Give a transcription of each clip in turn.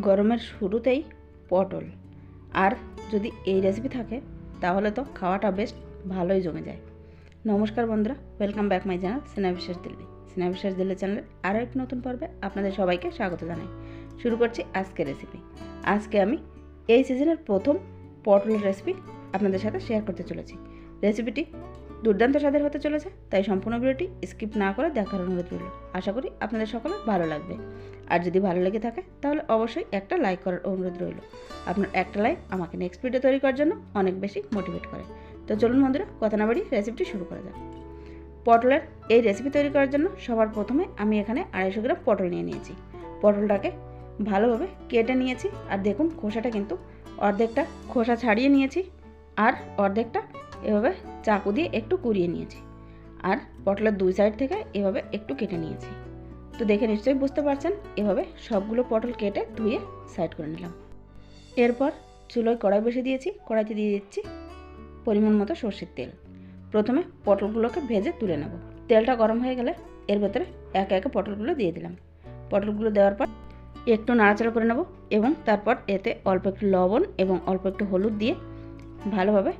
গরমের শুরুতেই পটল। আর যদি এই রেসিপি থাকে, তাহলে তো খাওয়াটা বেশ ভালোই জমে যায়। নমস্কার বন্ধুরা welcome back my channel Sina Biswas Delhi Sina বিশ্বাস দিল্লি চ্যানেলের আরও একটি নতুন পর্বে আপনাদের সবাইকে স্বাগত জানাই। শুরু করছি আজকের রেসিপি আজকে আমি এই সিজনের প্রথম পটলের রেসিপি আপনাদের সাথে শেয়ার করতে চলেছি। রেসিপিটি দুর্দান্ত স্বাদের হতে চলেছে, তাই সম্পূর্ণ ভিডিওটি স্কিপ না করে দেখার অনুরোধ রইল। আশা করি আপনাদের সকলের ভালো লাগবে। আর যদি ভালো লেগে থাকে, তাহলে অবশ্যই একটা লাইক করার অনুরোধ রইল। আপনার একটা লাইক আমাকে নেক্সট ভিডিও তৈরি করার জন্য অনেক বেশি মোটিভেট করে। তো চলুন বন্ধুরা, কথা না বাড়িয়ে রেসিপিটি শুরু করা যাক। পটলের এই রেসিপি তৈরি করার জন্য সবার প্রথমে আমি এখানে আড়াইশো গ্রাম পটল নিয়ে নিয়েছি। পটলটাকে ভালোভাবে কেটে নিয়েছি আর দেখুন খোসাটা কিন্তু অর্ধেকটা খোসা ছাড়িয়ে নিয়েছি আর অর্ধেকটা এভাবে চাকু দিয়ে একটু কুড়িয়ে নিয়েছি। আর পটলের দুই সাইড থেকে এভাবে একটু কেটে নিয়েছি। তো দেখে নিশ্চয়ই বুঝতে পারছেন, এভাবে সবগুলো পটল কেটে ধুয়ে সাইড করে নিলাম। এরপর চুলোয় কড়াই বসে দিয়েছি, কড়াইতে দিয়ে দিচ্ছি পরিমাণ মতো সর্ষের তেল। প্রথমে পটলগুলোকে ভেজে তুলে নেব। তেলটা গরম হয়ে গেলে এর ভেতরে একে একে পটলগুলো দিয়ে দিলাম। পটলগুলো দেওয়ার পর একটু নাড়াচাড়া করে নেব এবং তারপর এতে অল্প একটু লবণ এবং অল্প একটু হলুদ দিয়ে ভালোভাবে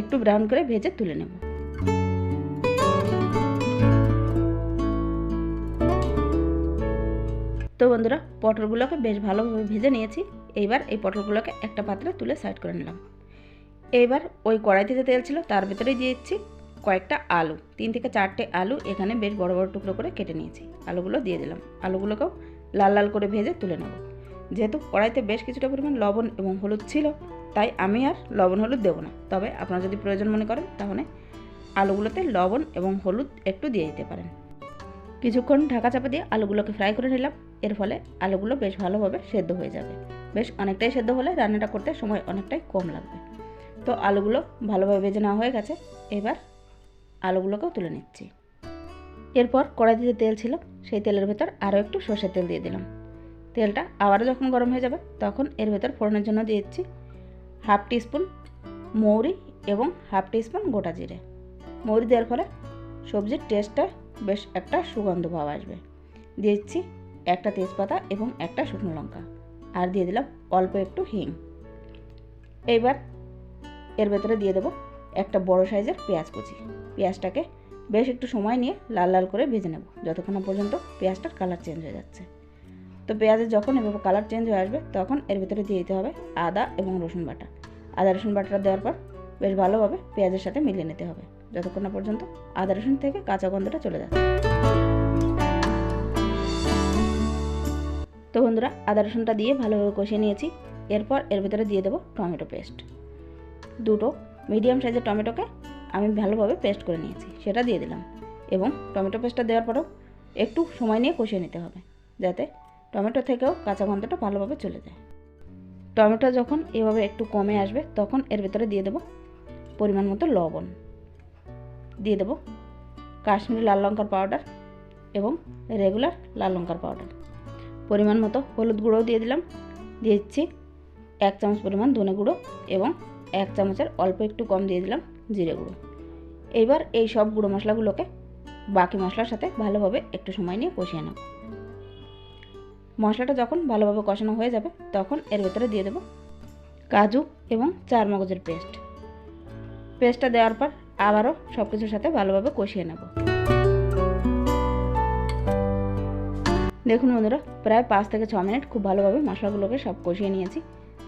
একটু ব্রাউন করে ভেজে তুলে নেব। তো বন্ধুরা, পটলগুলোকে বেশ ভালোভাবে ভেজে নিয়েছি। এইবার এই পটলগুলোকে একটা পাত্রে তুলে সাইড করে নিলাম। এইবার ওই কড়াইতে যে তেল ছিল তার ভেতরে দিয়ে দিচ্ছি কয়েকটা আলু। তিন থেকে চারটে আলু এখানে বেশ বড় বড় টুকরো করে কেটে নিয়েছি। আলুগুলো দিয়ে দিলাম। আলুগুলোকেও লাল লাল করে ভেজে তুলে নেব। যেহেতু কড়াইতে বেশ কিছুটা পরিমাণ লবণ এবং হলুদ ছিল, তাই আমি আর লবণ হলুদ দেবো না। তবে আপনারা যদি প্রয়োজন মনে করেন, তাহলে আলুগুলোতে লবণ এবং হলুদ একটু দিয়ে দিতে পারেন। কিছুক্ষণ ঢাকা চাপা দিয়ে আলুগুলোকে ফ্রাই করে নিলাম। এর ফলে আলুগুলো বেশ ভালোভাবে সেদ্ধ হয়ে যাবে। বেশ অনেকটাই সেদ্ধ হলে রান্নাটা করতে সময় অনেকটাই কম লাগবে। তো আলুগুলো ভালোভাবে ভেজে নেওয়া হয়ে গেছে। এবার আলুগুলোকেও তুলে নিচ্ছি। এরপর কড়াইতে যে তেল ছিল, সেই তেলের ভেতর আরও একটু সর্ষের তেল দিয়ে দিলাম। তেলটা আবারও যখন গরম হয়ে যাবে, তখন এর ভেতর ফোড়নের জন্য দিয়ে দিচ্ছি হাফ টিস্পুন মৌরি এবং হাফ টিস্পুন গোটা জিরে। মৌরি দেওয়ার ফলে সবজির টেস্টটা বেশ একটা সুগন্ধ ভাব আসবে। দিচ্ছি একটা তেজপাতা এবং একটা শুকনো লঙ্কা। আর দিয়ে দিলাম অল্প একটু হিং। এইবার এর ভেতরে দিয়ে দেবো একটা বড় সাইজের পেঁয়াজ কুচি। পেঁয়াজটাকে বেশ একটু সময় নিয়ে লাল লাল করে ভেজে নেব। যতক্ষণ না পর্যন্ত পেঁয়াজটার কালার চেঞ্জ হয়ে যাচ্ছে। তো পেঁয়াজের যখন এভাবে কালার চেঞ্জ হয়ে আসবে, তখন এর ভেতরে দিয়ে দিতে হবে আদা এবং রসুন বাটা। আদা রসুন বাটাটা দেওয়ার পর বেশ ভালোভাবে পেঁয়াজের সাথে মিলিয়ে নিতে হবে। যতক্ষণ না পর্যন্ত আদা রসুন থেকে কাঁচা গন্ধটা চলে যাচ্ছে। তো বন্ধুরা, আদা রসুনটা দিয়ে ভালোভাবে কষিয়ে নিয়েছি। এরপর এর ভেতরে দিয়ে দেবো টমেটো পেস্ট। দুটো মিডিয়াম সাইজের টমেটোকে আমি ভালোভাবে পেস্ট করে নিয়েছি, সেটা দিয়ে দিলাম। এবং টমেটো পেস্টটা দেওয়ার পরেও একটু সময় নিয়ে কষিয়ে নিতে হবে, যাতে টমেটো থেকেও কাঁচা গন্ধটা ভালোভাবে চলে যায়। টমেটো যখন এভাবে একটু কমে আসবে, তখন এর ভেতরে দিয়ে দেবো পরিমাণ মতো লবণ। দিয়ে দেবো কাশ্মীরি লাল লঙ্কার পাউডার এবং রেগুলার লাল লঙ্কার পাউডার। পরিমাণ মতো হলুদ গুঁড়োও দিয়ে দিলাম। দিয়ে দিচ্ছি এক চামচ পরিমাণ ধনে গুঁড়ো এবং এক চামচের অল্প একটু কম দিয়ে দিলাম জিরে গুঁড়ো। এইবার এই সব গুঁড়ো মশলাগুলোকে বাকি মশলার সাথে ভালোভাবে একটু সময় নিয়ে কষিয়ে নেব। মশলাটা যখন ভালোভাবে কষানো হয়ে যাবে, তখন এর ভেতরে দিয়ে দেবো কাজু এবং চার মগজের পেস্ট। পেস্টটা দেওয়ার পর আবারও সব কিছুর সাথে ভালোভাবে কষিয়ে নেব। দেখুন বন্ধুরা, প্রায় পাঁচ থেকে ছ মিনিট খুব ভালোভাবে মশলাগুলোকে সব কষিয়ে নিয়েছি।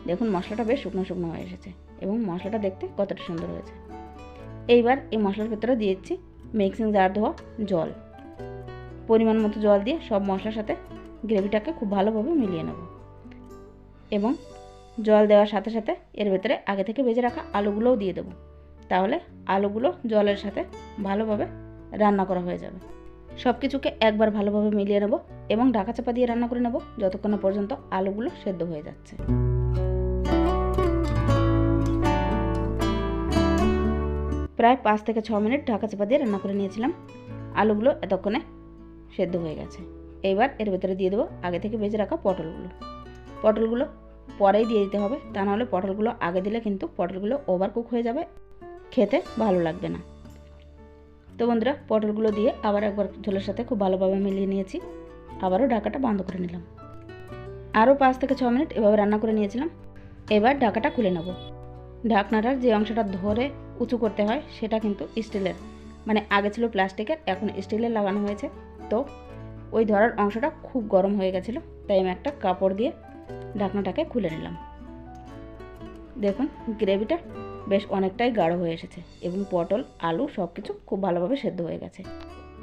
দেখুন মশলাটা বেশ শুকনো শুকনো হয়ে এসেছে। এবং মশলাটা দেখতে কতটা সুন্দর হয়েছে। এইবার এই মশলার ভেতরে দিয়েছি মিক্সিং জার ধোয়া জল। পরিমাণ মতো জল দিয়ে সব মশলার সাথে গ্রেভিটাকে খুব ভালোভাবে মিলিয়ে নেব। এবং জল দেওয়ার সাথে সাথে এর ভেতরে আগে থেকে ভেজে রাখা আলুগুলোও দিয়ে দেবো। তাহলে আলুগুলো জলের সাথে ভালোভাবে রান্না করা হয়ে যাবে। সব কিছুকে একবার ভালোভাবে মিলিয়ে নেব এবং ঢাকা চাপা দিয়ে রান্না করে নেব যতক্ষণ পর্যন্ত আলুগুলো সেদ্ধ হয়ে যাচ্ছে। প্রায় পাঁচ থেকে ছ মিনিট ঢাকা চাপা দিয়ে রান্না করে নিয়েছিলাম। আলুগুলো এতক্ষণে সেদ্ধ হয়ে গেছে। এইবার এর ভেতরে দিয়ে দেবো আগে থেকে ভেজে রাখা পটলগুলো। পটলগুলো পরেই দিয়ে দিতে হবে, তা নাহলে পটলগুলো আগে দিলে কিন্তু পটলগুলো ওভার কুক হয়ে যাবে। খেতে ভালো লাগবে না। তো বন্ধুরা, পটলগুলো দিয়ে আবার একবার ঝোলের সাথে খুব ভালোভাবে মিলিয়ে নিয়েছি। আবারও ঢাকাটা বন্ধ করে নিলাম। আরও পাঁচ থেকে ছ মিনিট এভাবে রান্না করে নিয়েছিলাম। এবার ঢাকাটা খুলে নেব। ঢাকনাটার যে অংশটা ধরে উঁচু করতে হয়, সেটা কিন্তু স্টিলের। মানে আগে ছিল প্লাস্টিকের, এখন স্টিলের লাগানো হয়েছে। তো ওই ধরার অংশটা খুব গরম হয়ে গেছিল, তাই আমি একটা কাপড় দিয়ে ঢাকনাটাকে খুলে নিলাম। দেখুন, গ্রেভিটা বেশ অনেকটাই গাঢ় হয়ে এসেছে এবং পটল, আলু সব কিছু খুব ভালোভাবে সেদ্ধ হয়ে গেছে।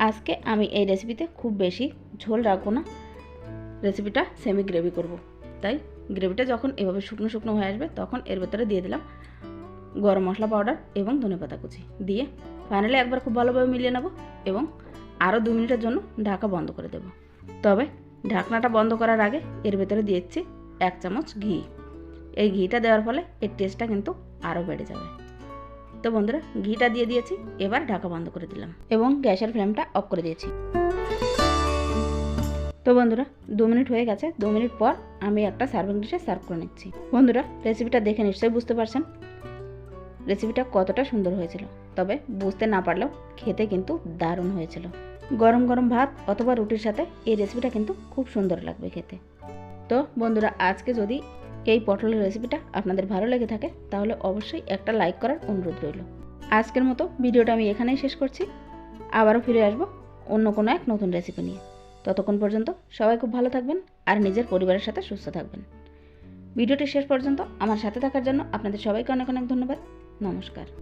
আজকে আমি এই রেসিপিতে খুব বেশি ঝোল রাখব না। রেসিপিটা সেমি গ্রেভি করব। তাই গ্রেভিটা যখন এভাবে শুকনো শুকনো হয়ে আসবে তখন এর ভেতরে দিয়ে দিলাম গরম মশলা পাউডার এবং ধনেপাতা কুচি। দিয়ে ফাইনালি একবার খুব ভালোভাবে মিলিয়ে নেব এবং আরও দু মিনিটের জন্য ঢাকা বন্ধ করে দেব। তবে ঢাকনাটা বন্ধ করার আগে এর ভেতরে দিয়েছি এক চামচ ঘি। এই ঘিটা দেওয়ার ফলে এর টেস্টটা কিন্তু আরও বেড়ে যাবে। তো বন্ধুরা, ঘিটা দিয়ে দিয়েছি, এবার ঢাকা বন্ধ করে দিলাম এবং গ্যাসের ফ্লেমটা অফ করে দিয়েছি। তো বন্ধুরা, দু মিনিট হয়ে গেছে, দু মিনিট পর আমি একটা সার্ভিং ডিশে সার্ভ করে নিচ্ছি। বন্ধুরা রেসিপিটা দেখে নিশ্চয়ই বুঝতে পারছেন রেসিপিটা কতটা সুন্দর হয়েছিল। তবে বুঝতে না পারলেও খেতে কিন্তু দারুণ হয়েছিল। গরম গরম ভাত অথবা রুটির সাথে এই রেসিপিটা কিন্তু খুব সুন্দর লাগবে খেতে। তো বন্ধুরা, আজকে যদি এই পটলের রেসিপিটা আপনাদের ভালো লেগে থাকে, তাহলে অবশ্যই একটা লাইক করার অনুরোধ রইল। আজকের মতো ভিডিওটা আমি এখানেই শেষ করছি। আবারও ফিরে আসব অন্য কোনো এক নতুন রেসিপি নিয়ে। ততক্ষণ পর্যন্ত সবাই খুব ভালো থাকবেন আর নিজের পরিবারের সাথে সুস্থ থাকবেন। ভিডিওটি শেষ পর্যন্ত আমার সাথে থাকার জন্য আপনাদের সবাইকে অনেক অনেক ধন্যবাদ। নমস্কার।